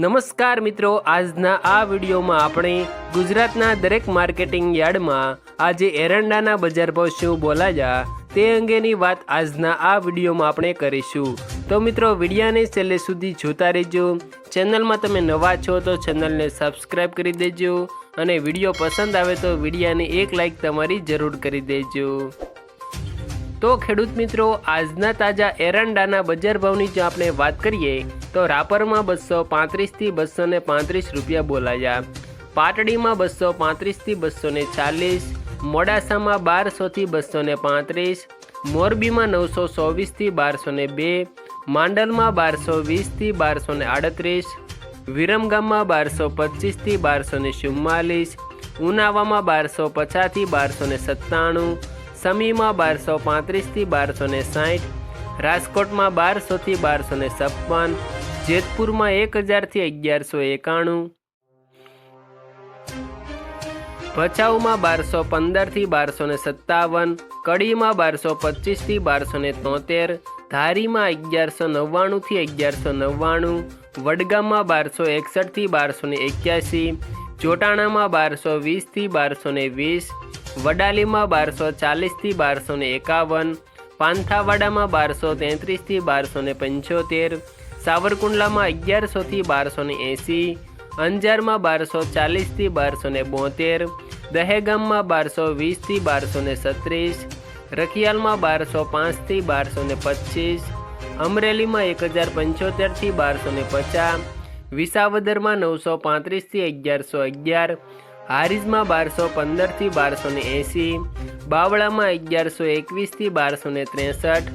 નમસ્કાર મિત્રો, આજના આ વિડીયોમાં આપણે ગુજરાતના દરેક માર્કેટિંગ યાર્ડમાં આજે એરંડાના બજાર ભાવ શું બોલાયા તે અંગેની વાત આજના આ વિડીયોમાં આપણે કરીશું. તો મિત્રો, વિડીયાને છેલ્લે સુધી જોતા રહેજો. ચેનલમાં તમે નવા છો તો ચેનલને સબસ્ક્રાઈબ કરી દેજો અને વીડિયો પસંદ આવે તો વિડીયાને એક લાઈક તમારી જરૂર કરી દેજો. તો ખેડૂત મિત્રો, આજના તાજા એરંડાના બજાર ભાવની જો આપણે વાત કરીએ, તો રાપરમાં બસો પાંત્રીસથી બસો ને પાંત્રીસ રૂપિયા બોલાયા. પાટડીમાં બસો પાંત્રીસથી બસો ને ચાલીસ, મોડાસામાં બારસોથી બસો ને પાંત્રીસ, મોરબીમાં નવસો ચોવીસથી બારસો ને બે, માંડલમાં બારસો વીસથી બારસો ને આડત્રીસ, વિરમગામમાં બારસો પચીસથી બારસો ને ચુમ્માલીસ, ઉનાવામાં બારસો પચાસથી બારસો ને સત્તાણું સમીમાં બારસો પાંત્રીસથી બારસો ને સાઠ, રાજકોટમાં બારસોથી બારસો ને છપ્પન, જેતપુરમાં એક હજારથી અગિયારસો એકાણું, ભચાઉમાં બારસો પંદરથી બારસો ને સત્તાવન, કડીમાં બારસો પચીસથી બારસો ને તોતેર, ધારીમાં અગિયારસો નવ્વાણુંથી અગિયારસો નવ્વાણું, વડગામમાં બારસો એકસઠથી બારસો ને એક્યાસી જોટાણામાં બારસો વીસથી બારસો ને વીસ વડાલીમાં બારસો ચાલીસથી બારસો ને એકાવન, પાંથાવાડામાં બારસો તેત્રીસથી બારસો ને પંચોતેર, સાવરકુંડલામાં અગિયારસોથી બારસો ને એંસી, અંજારમાં બારસો ચાલીસથી બારસો ને બોતેર, દહેગામમાં બારસો વીસથી બારસો ને છત્રીસ રખિયાલમાં બારસો પાંચથી બારસો ને પચીસ, અમરેલીમાં એક હજાર પંચોતેરથી બારસો ને પચાસ, વિસાવદરમાં નવસો પાંત્રીસથી અગિયારસો અગિયાર હારીજમાં બારસો પંદરથી બારસો ને એંસી, બાવળામાં અગિયારસો એકવીસથી બારસો ને ત્રેસઠ,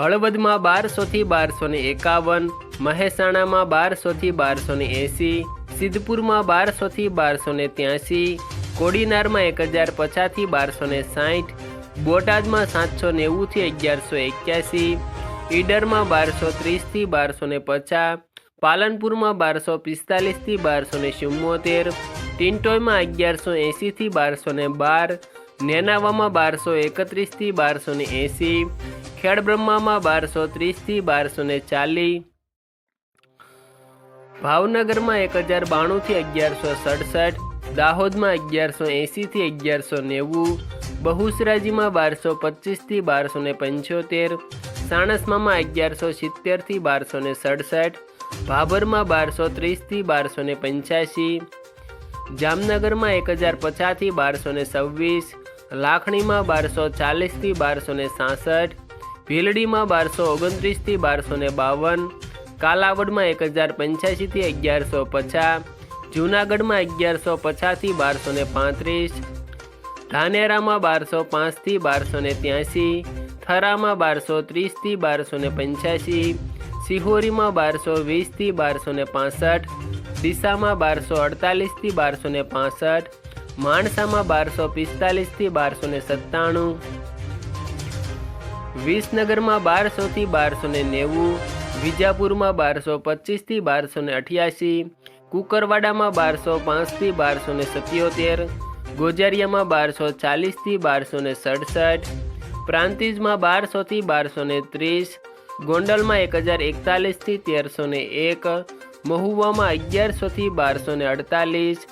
હળવદમાં બારસોથી બારસો ને એકાવન, મહેસાણામાં બારસોથી બારસો ને એંસી, સિદ્ધપુરમાં બારસોથી બારસો ને ત્યાંસી, કોડીનારમાં એક હજાર પચાસથી બારસો ને સાઠ, બોટાદમાં સાતસો નેવુંથી અગિયારસો એક્યાસી, ઈડરમાં બારસો ત્રીસથી બારસો ને પચાસ પાલનપુરમાં બારસો પિસ્તાલીસથી બારસો ને ચુમ્મોતેર, ટિન્ટોયમાં અગિયારસો એંસીથી બારસો ને બાર, નેનાવામાં બારસો એકત્રીસથી બારસો ને એંસી ખેડબ્રહ્મામાં બારસો ત્રીસથી બારસો ને ચાલીસ, ભાવનગરમાં એક હજાર બાણુંથી અગિયારસો સડસઠ, દાહોદમાં અગિયારસો એંસીથી અગિયારસો નેવું, બહુસરાજીમાં બારસો પચીસથી બારસો ને પંચોતેર સાણસમામાં અગિયારસો સિત્તેરથી બારસો ને સડસઠ ભાભરમાં બારસો ત્રીસથી બારસો ને પંચ્યાસી, જામનગરમાં એક હજાર પચાસથી બારસો ને છવ્વીસ, લાખણીમાં બારસો ચાલીસથી બારસો ને સાસઠ, ભીલડીમાં બારસો ઓગણત્રીસથી બારસો ને બાવન, કાલાવડમાં એક હજાર પંચ્યાસીથી અગિયારસો પચાસ, જૂનાગઢમાં અગિયારસો પચાસથી બારસો ને પાંત્રીસ, ધાનેરામાં બારસો પાંચથી બારસો ને ત્યાંસી, થરામાં બારસો ત્રીસથી બારસો ને પંચ્યાસી સિહોરીમાં બારસો વીસથી બારસો ને પાસઠ, ડીસામાં બારસો અડતાલીસથી બારસો ને પાસઠ, માણસામાં બારસો પિસ્તાલીસથી બારસો ને સત્તાણું, વિસનગરમાં બારસોથી બારસો ને નેવું, વિજાપુરમાં બારસો પચીસથી બારસો ને અઠ્યાસી, કુકરવાડામાં બારસો પાંચથી બારસો ને સત્યોતેર, ગોજારિયામાં બારસો ચાલીસથી બારસો ને સડસઠ, પ્રાંતિજમાં બારસોથી બારસો ને ત્રીસ ગોંડલમાં એક હજાર એકતાલીસથી તેરસો ને એક, મહુવામાં અગિયારસોથી બારસો ને અડતાલીસ,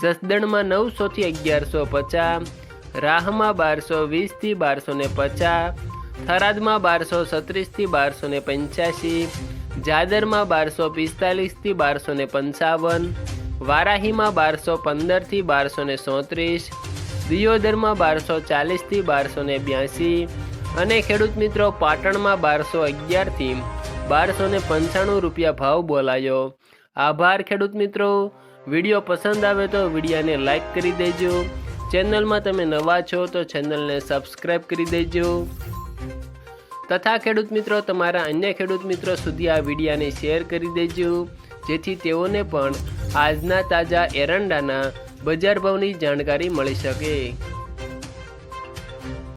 જસદણમાં નવસોથી અગિયારસો પચાસ, રાહમાં બારસો વીસથી બારસો ને પચાસ, થરાદમાં બારસો સત્રીસથી બારસો ને પંચ્યાસી, જાદરમાં બારસો પિસ્તાલીસથી બારસો ને પંચાવન, વારાહીમાં બારસો પંદરથી બારસો ને સોત્રીસ, દિયોદરમાં બારસો ચાલીસથી બારસો ને બ્યાસી અને ખેડૂત મિત્રો, પાટણમાં બારસો અગિયારથી બારસો ને પંચાણું રૂપિયા ભાવ બોલાયો. આભાર ખેડૂત મિત્રો. વીડિયો પસંદ આવે તો વિડીયાને લાઈક કરી દેજો. ચેનલમાં તમે નવા છો તો ચેનલને સબસ્ક્રાઈબ કરી દેજો. તથા ખેડૂત મિત્રો, તમારા અન્ય ખેડૂત મિત્રો સુધી આ વિડીયાને શેર કરી દેજો. જેથી તેઓને પણ આજના તાજા એરંડાના બજાર ભાવની જાણકારી મળી શકે.